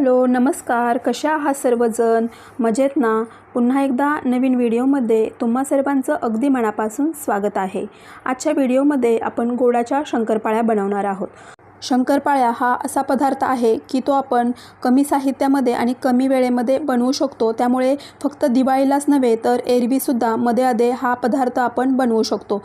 Hello नमस्कार. कशा आहात सर्वजण? मजेत ना? पुन्हा एकदा नवीन व्हिडिओमध्ये तुम्हा सर्वांचं अगदी मनापासून स्वागत आहे. आजच्या व्हिडिओमध्ये आपण गोडाच्या शंकरपाळ्या बनवणार आहोत. शंकरपाळ्या हा असा पदार्थ आहे की तो आपण कमी साहित्यामध्ये आणि कमी वेळेमध्ये बनवू शकतो. त्यामुळे फक्त दिवाळीलाच नव्हे तर एरवीसुद्धा मध्ये अधे हा पदार्थ आपण बनवू शकतो.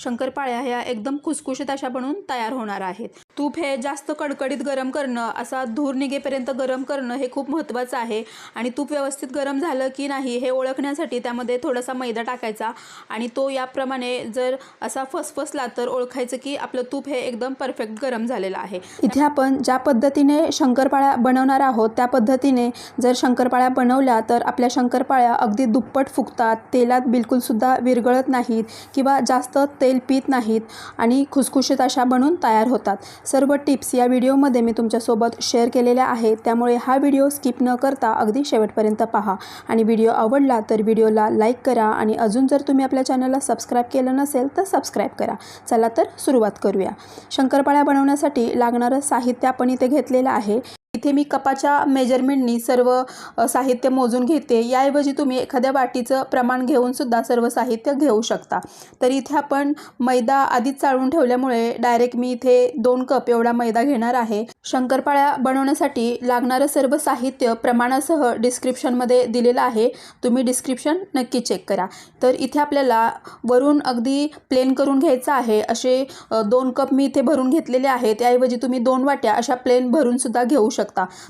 शंकरपाळ्या ह्या एकदम खुसखुशीत अशा बनवून तयार होणार आहेत. तूप हे जास्त कडकडीत गरम करणं असा धूर निघेपर्यंत गरम करणं हे खूप महत्त्वाचं आहे. आणि तूप व्यवस्थित गरम झालं की नाही हे ओळखण्यासाठी त्यामध्ये थोडासा मैदा टाकायचा आणि तो याप्रमाणे जर असा फसफसला तर ओळखायचं की आपलं तूप हे एकदम परफेक्ट गरम झालेलं आहे. इथे आपण ज्या पद्धतीने शंकरपाळ्या बनवणार आहोत त्या पद्धतीने जर शंकरपाळ्या बनवल्या तर आपल्या शंकरपाळ्या अगदी दुप्पट फुगतात तेलात बिलकुलसुद्धा विरगळत नाहीत किंवा जास्त तेल पित नाहीत आणि खुसखुशीत अशा बनून तयार होतात. सर्व टिप्स या व्हिडिओमध्ये मी तुमच्यासोबत शेअर केलेल्या आहेत. त्यामुळे हा व्हिडिओ स्किप न करता अगदी शेवटपर्यंत पहा. आणि व्हिडिओ आवडला तर व्हिडिओला लाईक करा आणि अजून जर तुम्ही आपल्या चॅनलला सबस्क्राईब केलं नसेल तर सबस्क्राईब करा. चला तर सुरुवात करूया. शंकरपाळ्या बनवण्यासाठी लागणारं साहित्य आपण इथे घेतलेलं आहे. इथे मी कपाच्या मेजरमेंटनी सर्व साहित्य मोजून घेते. याऐवजी तुम्ही एखाद्या वाटीचं प्रमाण घेऊन सुद्धा सर्व साहित्य घेऊ शकता. तर इथे आपण मैदा आधीच चाळून ठेवल्यामुळे डायरेक्ट मी इथे दोन कप एवढा मैदा घेणार आहे. शंकरपाळ्या बनवण्यासाठी लागणारं सर्व साहित्य प्रमाणासह डिस्क्रिप्शनमध्ये दिलेलं आहे. तुम्ही डिस्क्रिप्शन नक्की चेक करा. तर इथे आपल्याला वरून अगदी प्लेन करून घ्यायचं आहे. असे दोन कप मी इथे भरून घेतलेले आहेत. त्याऐवजी तुम्ही दोन वाट्या अशा प्लेन भरून सुद्धा घेऊ शकता.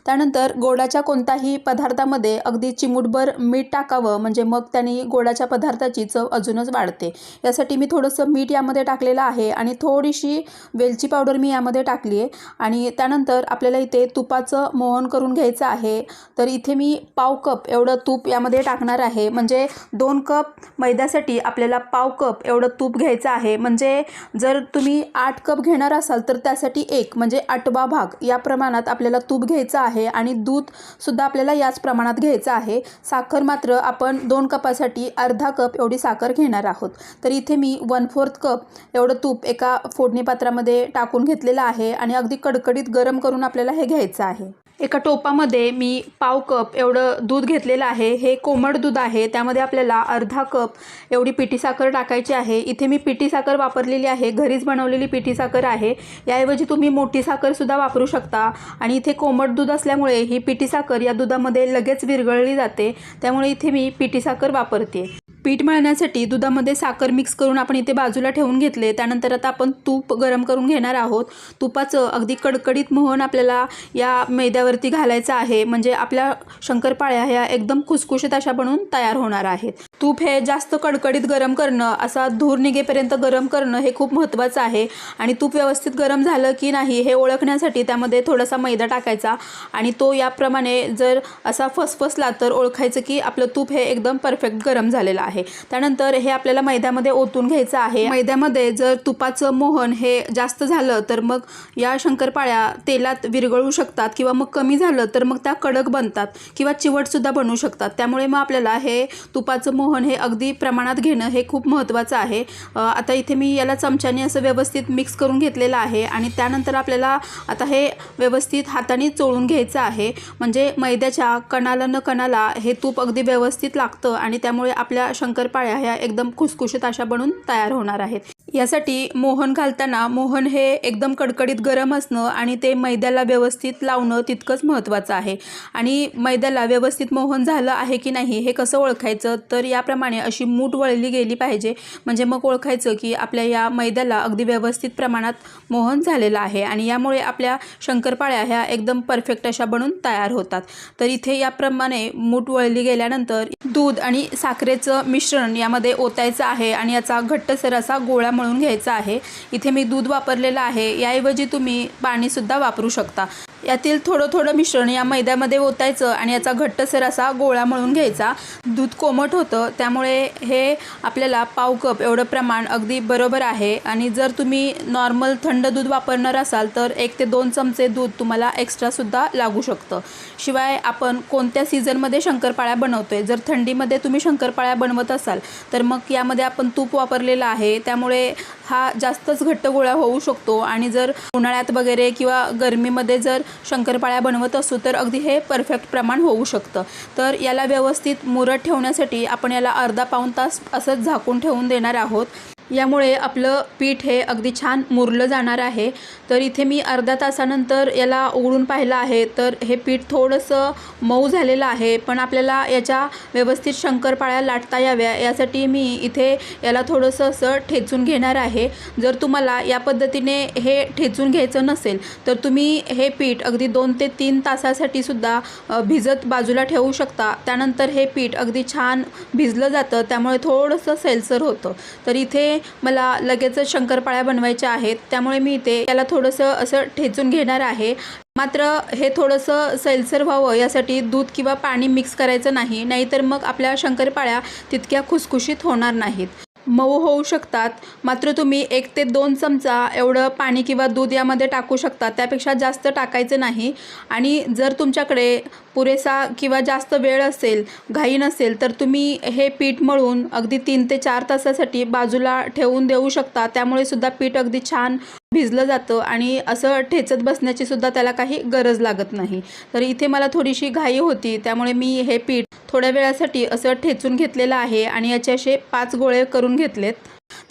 त्यानंतर गोडाच्या कोणत्याही पदार्थामध्ये अगदी चिमूटभर मीठ टाकावं म्हणजे मग त्यांनी गोडाच्या पदार्थाची चव अजूनच वाढते. यासाठी मी थोडंसं मीठ यामध्ये टाकलेलं आहे आणि थोडीशी वेलची पावडर मी यामध्ये टाकली आहे. आणि त्यानंतर आपल्याला इथे तुपाचं मोहन करून घ्यायचं आहे. तर इथे मी पाव कप एवढं तूप यामध्ये टाकणार आहे. म्हणजे दोन कप मैद्यासाठी आपल्याला पाव कप एवढं तूप घ्यायचं आहे. म्हणजे जर तुम्ही आठ कप घेणार असाल तर त्यासाठी एक म्हणजे आठवा भाग. या प्रमाणात आपल्याला तूप घ्यायचं आहे आणि दूधसुद्धा आपल्याला याच प्रमाणात घ्यायचं आहे. साखर मात्र आपण दोन कपासाठी अर्धा कप एवढी साखर घेणार आहोत. तर इथे मी वन फोर्थ कप एवढं तूप एका फोडणी पात्रामध्ये टाकून घेतलेलं आहे आणि अगदी कडकडीत गरम करून आपल्याला हे घ्यायचं आहे. एका टोपामध्ये मी पाव कप एवढं दूध घेतलेलं आहे. हे कोमट दूध आहे. त्यामध्ये आपल्याला अर्धा कप एवढी पिठी साखर टाकायची आहे. इथे मी पिठी साखर वापरलेली आहे. घरीच बनवलेली पिठी साखर आहे. याऐवजी तुम्ही मोठी साखरसुद्धा वापरू शकता. आणि इथे कोमट दूध असल्यामुळे ही पिठी साखर या दुधामध्ये लगेच विरघळली जाते. त्यामुळे इथे मी पिठी साखर वापरते. पीठ मळण्यासाठी दुधामध्ये साखर मिक्स करून आपण इथे बाजूला ठेवून घेतले. त्यानंतर आता आपण तूप गरम करून घेणार आहोत. तुपाचं अगदी कडकडीत मोहन आपल्याला या मैद्यावरती घालायचं आहे. म्हणजे आपल्या शंकरपाळ्या ह्या एकदम खुसखुशीत अशा बनून तयार होणार आहेत. तूप हे जास्त कडकडीत गरम करणं असा धूर निघेपर्यंत गरम करणं हे खूप महत्त्वाचं आहे. आणि तूप व्यवस्थित गरम झालं की नाही हे ओळखण्यासाठी त्यामध्ये थोडासा मैदा टाकायचा. आणि तो याप्रमाणे जर असा फसफसला तर ओळखायचं की आपलं तूप हे एकदम परफेक्ट गरम झालेलं आहे. आहे. त्यानंतर हे आपल्याला मैद्यामध्ये ओतून घ्यायचं आहे. मैद्यामध्ये जर तुपाचं मोहन हे जास्त झालं तर मग या शंकरपाळ्या तेलात विरघळू शकतात किंवा मग कमी झालं तर मग त्या कडक बनतात किंवा चिवटसुद्धा बनू शकतात. त्यामुळे मग आपल्याला हे तुपाचं मोहन हे अगदी प्रमाणात घेणं हे खूप महत्त्वाचं आहे. आता इथे मी याला चमच्याने असं व्यवस्थित मिक्स करून घेतलेलं आहे आणि त्यानंतर आपल्याला आता हे व्यवस्थित हाताने चोळून घ्यायचं आहे. म्हणजे मैद्याच्या कणाला न कणाला हे तूप अगदी व्यवस्थित लागतं आणि त्यामुळे आपल्या शंकरपाळ्या ह्या एकदम खुसखुशीत अशा बनून तयार होणार आहेत. यासाठी मोहन घालताना मोहन हे एकदम कडकडीत गरम असणं आणि ते मैद्याला व्यवस्थित लावणं तितकंच महत्त्वाचं आहे. आणि मैद्याला व्यवस्थित मोहन झालं आहे की नाही हे कसं ओळखायचं? तर याप्रमाणे अशी मूठ वळली गेली पाहिजे. म्हणजे मग ओळखायचं की आपल्या या मैद्याला अगदी व्यवस्थित प्रमाणात मोहन झालेलं आहे आणि यामुळे आपल्या शंकरपाळ्या ह्या एकदम परफेक्ट अशा बनून तयार होतात. तर इथे याप्रमाणे मूठ वळली गेल्यानंतर दूध आणि साखरेचं मिश्रण यामध्ये ओतायचं आहे आणि याचा घट्टसर असा गोळा मळून घ्यायचं आहे. इथे मी दूध वापरलेलं आहे. याऐवजी तुम्ही पाणीसुद्धा वापरू शकता. यातील थोडं थोडं मिश्रण या मैद्यामध्ये ओतायचं आणि याचा घट्टसर असा गोळा मळून घ्यायचा. दूध कोमट होतं त्यामुळे हे आपल्याला पाव कप एवढं प्रमाण अगदी बरोबर आहे. आणि जर तुम्ही नॉर्मल थंड दूध वापरणार असाल तर एक ते दोन चमचे दूध तुम्हाला एक्स्ट्रासुद्धा लागू शकतं. शिवाय आपण कोणत्या सीझनमध्ये शंकरपाळ्या बनवतो आहे जर थंडीमध्ये तुम्ही शंकरपाळ्या बनवत असाल तर मग यामध्ये आपण तूप वापरलेलं आहे. त्यामुळे हा जास्तच घट्ट गोळा होऊ शकतो. आणि जर उन्हाळ्यात वगैरे किंवा गरमीमध्ये जर शंकरपाळ्या बनवत असू तर अगदी हे परफेक्ट प्रमाण होऊ शकतं. तर याला व्यवस्थित मुरत ठेवण्यासाठी आपण याला अर्धा पाऊण तास असंच झाकून ठेवून देणार आहोत. यामुळे आपलं पीठ हे अगदी छान मुरलं जाणार आहे. तर इथे मी अर्धा तासानंतर याला उघडून पाहिलं आहे. तर हे पीठ थोडंसं मऊ झालेलं आहे पण आपल्याला याच्या व्यवस्थित शंकरपाळ्या लाटता याव्या. यासाठी मी इथे याला थोडंसं असं ठेचून घेणार आहे. जर तुम्हाला या पद्धतीने हे ठेचून घ्यायचं नसेल तर तुम्ही हे पीठ अगदी दोन ते तीन तासासाठी सुद्धा भिजत बाजूला ठेवू शकता. त्यानंतर हे पीठ अगदी छान भिजलं जातं. त्यामुळे थोडंसं सैलसर होतं. तर इथे मला लगेचच शंकरपाळ्या बनवायच्या आहेत. त्यामुळे मी इथे याला थोडंसं असं ठेचून घेणार आहे. मात्र हे थोडंसं सैलसर व्हावं यासाठी दूध किंवा पाणी मिक्स करायचं नाही. नाहीतर मग आपल्या शंकरपाळ्या तितक्या खुसखुशीत होणार नाहीत. मऊ होऊ शकतात. मात्र तुम्ही एक ते दोन चमचा एवढं पाणी किंवा दूध यामध्ये टाकू शकता. त्यापेक्षा जास्त टाकायचं नाही. आणि जर तुमच्याकडे पुरेसा किंवा जास्त वेळ असेल घाई नसेल तर तुम्ही हे पीठ मळून अगदी तीन ते चार तासासाठी बाजूला ठेवून देऊ शकता. त्यामुळे सुद्धा पीठ अगदी छान भिजलं जातं आणि असं ठेचत बसण्याची सुद्धा त्याला काही गरज लागत नाही. तर इथे मला थोडीशी घाई होती त्यामुळे मी हे पीठ थोड्या वेळासाठी असं ठेचून घेतलेलं आहे आणि याचे असे पाच गोळे करून घेतलेत.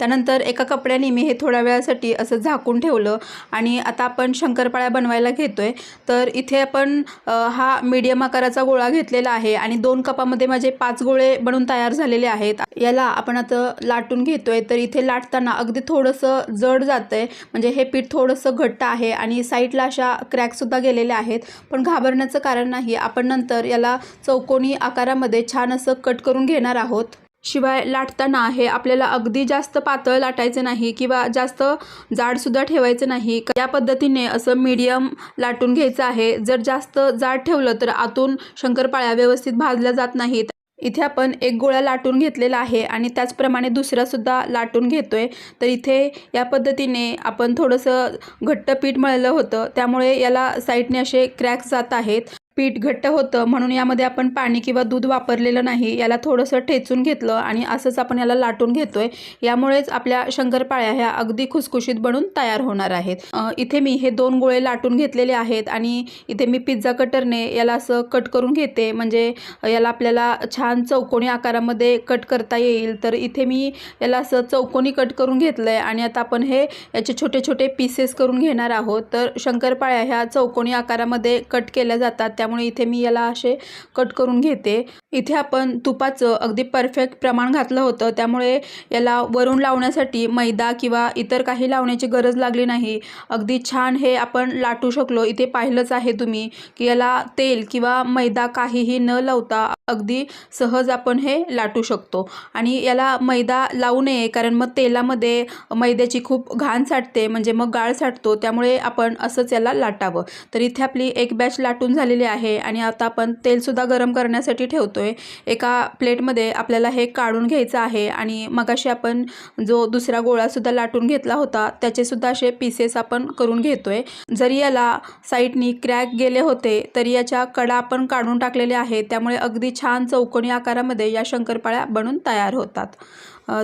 त्यानंतर एका कपड्याने मी हे थोड्या वेळासाठी असं झाकून ठेवलं आणि आता आपण शंकरपाळ्या बनवायला घेतो आहे तर इथे आपण हा मीडियम आकाराचा गोळा घेतलेला आहे आणि दोन कपामध्ये माझे पाच गोळे बनून तयार झालेले आहेत. याला आपण आता लाटून घेतो आहे तर इथे लाटताना अगदी थोडंसं जड जातं आहे म्हणजे हे पीठ थोडंसं घट्ट आहे आणि साईडला अशा क्रॅकसुद्धा गेलेल्या आहेत. पण घाबरण्याचं कारण नाही. आपण नंतर याला चौकोनी आकारामध्ये छान असं कट करून घेणार आहोत. शिवाय लाटताना हे आपल्याला अगदी जास्त पातळ लाटायचं नाही किंवा जास्त जाडसुद्धा ठेवायचं नाही. या पद्धतीने असं मीडियम लाटून घ्यायचं आहे. जर जास्त जाड ठेवलं तर आतून शंकरपाळ्या व्यवस्थित भाजल्या जात नाहीत. इथे आपण एक गोळा लाटून घेतलेला आहे आणि त्याचप्रमाणे दुसरासुद्धा लाटून घेतो आहे तर इथे या पद्धतीने आपण थोडंसं घट्ट पीठ मळलं होतं. त्यामुळे याला साईडने असे क्रॅक्स जात आहेत. पीठ घट्ट होतं म्हणून यामध्ये आपण पाणी किंवा दूध वापरलेलं नाही याला थोडंसं ठेचून घेतलं आणि असंच आपण याला लाटून घेतोय. यामुळेच आपल्या शंकरपाळ्या ह्या अगदी खुसखुशीत बनून तयार होणार आहेत. इथे मी हे दोन गोळे लाटून घेतलेले आहेत आणि इथे मी पिझ्झा कटरने याला असं कट करून घेते. म्हणजे याला आपल्याला छान चौकोनी आकारामध्ये कट करता येईल. तर इथे मी याला असं चौकोनी कट करून घेतलं आहे आणि आता आपण हे याचे छोटे छोटे पीसेस करून घेणार आहोत. तर शंकरपाळ्या ह्या चौकोनी आकारामध्ये कट केल्या जातात. त्या त्यामुळे इथे मी याला असे कट करून घेते. इथे आपण तुपाचं अगदी परफेक्ट प्रमाण घातलं होतं. त्यामुळे याला वरून लावण्यासाठी मैदा किंवा इतर काही लावण्याची गरज लागली नाही. अगदी छान हे आपण लाटू शकलो. इथे पाहिलंच आहे तुम्ही की याला तेल किंवा मैदा काहीही न लावता अगदी सहज आपण हे लाटू शकतो. आणि याला मैदा लावू नये कारण मग तेलामध्ये मैद्याची खूप घाण साठते म्हणजे मग गाळ साठतो. त्यामुळे आपण असंच याला लाटावं. तर इथे आपली एक बॅच लाटून झालेली आहे. आहे आणि आता आपण तेलसुद्धा गरम करण्यासाठी ठेवतो आहे एका प्लेटमध्ये आपल्याला हे काढून घ्यायचं आहे आणि मगाशी आपण जो दुसरा गोळासुद्धा लाटून घेतला होता त्याचेसुद्धा असे पीसेस आपण करून घेतोय. जरी याला साईडनी क्रॅक गेले होते तरी याच्या कडा आपण काढून टाकलेल्या आहेत त्यामुळे अगदी छान चौकोनी आकारामध्ये या शंकरपाळ्या बनून तयार होतात.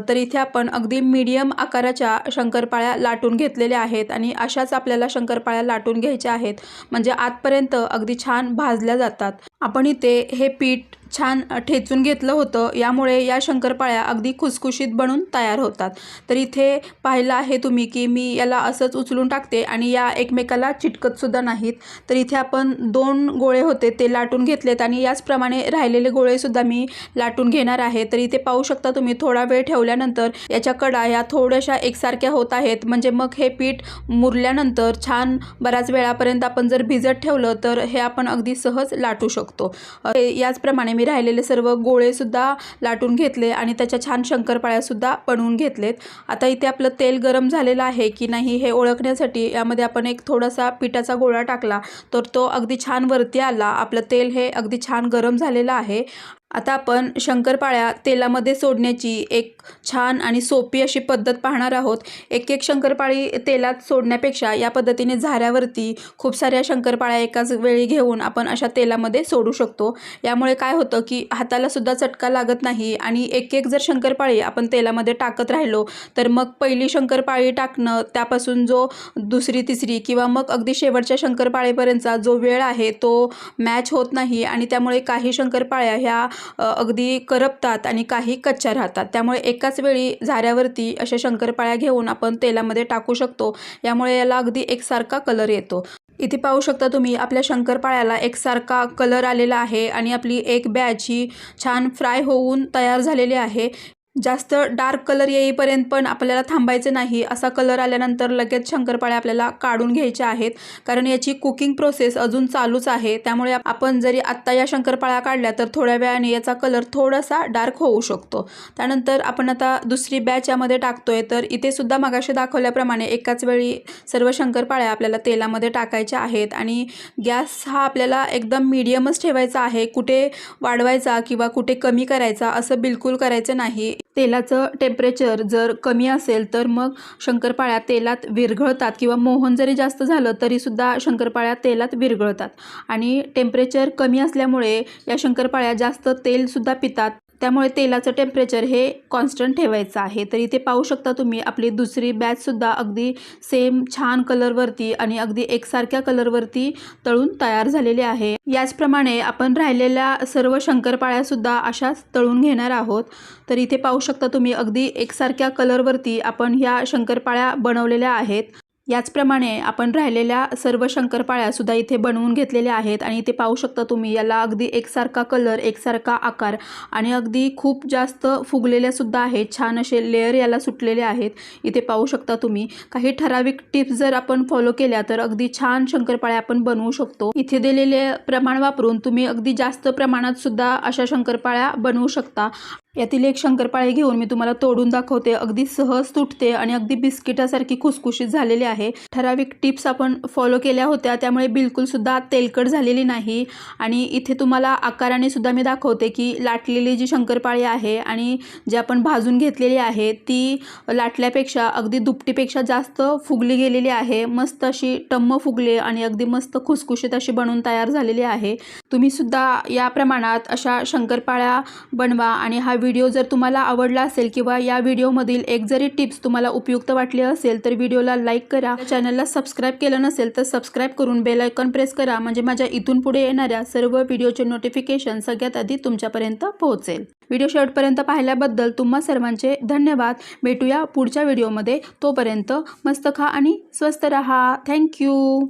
तर इथे आपण अगदी मीडियम आकाराच्या शंकरपाळ्या लाटून घेतलेल्या आहेत आणि अशाच आपल्याला शंकरपाळ्या लाटून घ्यायच्या आहेत. म्हणजे आतपर्यंत अगदी छान भाजल्या जातात. आपण इथे हे पीठ छान ठेचून घेतलं होतं. यामुळे या शंकरपाळ्या अगदी खुसखुशीत बनून तयार होतात. तर इथे पाहिलं आहे तुम्ही की मी याला असंच उचलून टाकते आणि या एकमेकाला चिटकतसुद्धा नाहीत. तर इथे आपण दोन गोळे होते ते लाटून घेतलेत आणि याचप्रमाणे राहिलेले गोळेसुद्धा मी लाटून घेणार आहे. तर इथे पाहू शकता तुम्ही थोडा वेळ ठेवल्यानंतर याच्या कडा ह्या थोड्याशा एकसारख्या होत आहेत. म्हणजे मग हे पीठ मुरल्यानंतर छान बऱ्याच वेळापर्यंत आपण जर भिजत ठेवलं तर हे आपण अगदी सहज लाटू शकतो. याचप्रमाणे मी राहिलेले सर्व गोळेसुद्धा लाटून घेतले आणि त्याच्या छान शंकरपाळ्यासुद्धा बनवून घेतलेत. आता इथे आपलं तेल गरम झालेलं आहे की नाही हे ओळखण्यासाठी यामध्ये आपण एक थोडासा पिठाचा गोळा टाकला तर तो अगदी छान वरती आला. आपलं तेल हे अगदी छान गरम झालेलं आहे. आता आपण शंकरपाळ्या तेलामध्ये सोडण्याची एक छान आणि सोपी अशी पद्धत पाहणार आहोत. एक एक शंकरपाळी तेलात सोडण्यापेक्षा या पद्धतीने झाऱ्यावरती खूप साऱ्या शंकरपाळ्या एकाच वेळी घेऊन आपण अशा तेलामध्ये सोडू शकतो. यामुळे काय होतं की हातालासुद्धा चटका लागत नाही आणि एक एक जर शंकरपाळी आपण तेलामध्ये टाकत राहिलो तर मग पहिली शंकरपाळी टाकणं त्यापासून जो दुसरी तिसरी किंवा मग अगदी शेवटच्या शंकरपाळीपर्यंतचा जो वेळ आहे तो मॅच होत नाही आणि त्यामुळे काही शंकरपाळ्या ह्या अगदी करपतात आणि काही कच्च्या राहतात. त्यामुळे एकाच वेळी झाऱ्यावरती अशा शंकरपाळ्या घेऊन आपण तेलामध्ये टाकू शकतो. यामुळे याला अगदी एकसारखा कलर येतो. इथे पाहू शकता तुम्ही आपल्या शंकरपाळ्याला एकसारखा कलर आलेला आहे आणि आपली एक बॅच ही छान फ्राय होऊन तयार झालेली आहे. जास्त डार्क कलर येईपर्यंत पण आपल्याला थांबायचं नाही. असा कलर आल्यानंतर लगेच शंकरपाळ्या आपल्याला काढून घ्यायच्या आहेत. कारण याची कुकिंग प्रोसेस अजून चालूच आहे. त्यामुळे आपण जरी आत्ता या शंकरपाळ्या काढल्या तर थोड्या वेळाने याचा कलर थोडासा डार्क होऊ शकतो. त्यानंतर आपण आता दुसरी बॅच यामध्ये टाकतोय. तर इथे सुद्धा मगाशी दाखवल्याप्रमाणे एकाच वेळी सर्व शंकरपाळ्या आपल्याला तेलामध्ये टाकायच्या आहेत. आणि गॅस हा आपल्याला एकदम मीडियमच ठेवायचा आहे. कुठे वाढवायचा किंवा कुठे कमी करायचा असं बिलकुल करायचं नाही. तेलाचं टेम्परेचर जर कमी असेल तर मग शंकरपाळ्या तेलात विरघळतात किंवा मोहन जरी जास्त झालं तरीसुद्धा शंकरपाळ्या तेलात विरघळतात. आणि टेम्परेचर कमी असल्यामुळे या शंकरपाळ्या जास्त तेलसुद्धा पितात. त्यामुळे तेलाचं टेम्परेचर हे कॉन्स्टंट ठेवायचं आहे. तर इथे पाहू शकता तुम्ही आपली दुसरी बॅचसुद्धा अगदी सेम छान कलरवरती आणि अगदी एकसारख्या कलरवरती तळून तयार झालेली आहे. याचप्रमाणे आपण राहिलेल्या सर्व शंकरपाळ्यासुद्धा अशाच तळून घेणार आहोत. तर इथे पाहू शकता तुम्ही अगदी एकसारख्या कलरवरती आपण ह्या शंकरपाळ्या बनवलेल्या आहेत. याचप्रमाणे आपण राहिलेल्या सर्व शंकरपाळ्यासुद्धा इथे बनवून घेतलेल्या आहेत आणि इथे पाहू शकता तुम्ही याला अगदी एकसारखा कलर एकसारखा आकार आणि अगदी खूप जास्त फुगलेल्यासुद्धा आहेत. छान असे लेअर याला सुटलेले आहेत. इथे पाहू शकता तुम्ही. काही ठराविक टिप्स जर आपण फॉलो केल्या तर अगदी छान शंकरपाळ्या आपण बनवू शकतो. इथे दिलेले प्रमाण वापरून तुम्ही अगदी जास्त प्रमाणात सुद्धा अशा शंकरपाळ्या बनवू शकता. यातील एक शंकरपाळे घेऊन मी तुम्हाला तोडून दाखवते. अगदी सहज तुटते आणि अगदी बिस्किटासारखी खुसखुशीत झालेली आहे. ठराविक टिप्स आपण फॉलो केल्या होत्या त्यामुळे बिलकुलसुद्धा तेलकट झालेली नाही. आणि इथे तुम्हाला आकाराने सुद्धा मी दाखवते की लाटलेली जी शंकरपाळी आहे आणि जी आपण भाजून घेतलेली आहे ती लाटल्यापेक्षा अगदी दुपटीपेक्षा जास्त फुगली गेलेली आहे. मस्त अशी टम्म फुगले आणि अगदी मस्त खुसखुशीत अशी बनवून तयार झालेली आहे. तुम्ही सुद्धा या प्रमाणात अशा शंकरपाळ्या बनवा आणि हा व्हिडिओ जर तुम्हाला आवडला असेल किंवा या व्हिडिओमधील एक जरी टिप्स तुम्हाला उपयुक्त वाटली असेल तर व्हिडिओला लाईक करा. चॅनलला सबस्क्राईब केलं नसेल तर सबस्क्राईब करून बेलायकॉन प्रेस करा. म्हणजे माझ्या इथून पुढे येणाऱ्या सर्व व्हिडिओचे नोटिफिकेशन सगळ्यात आधी तुमच्यापर्यंत पोहोचेल. व्हिडिओ शेवटपर्यंत पाहिल्याबद्दल तुम्हा सर्वांचे धन्यवाद. भेटूया पुढच्या व्हिडिओमध्ये. तोपर्यंत मस्त खा आणि स्वस्त रहा. थँक्यू.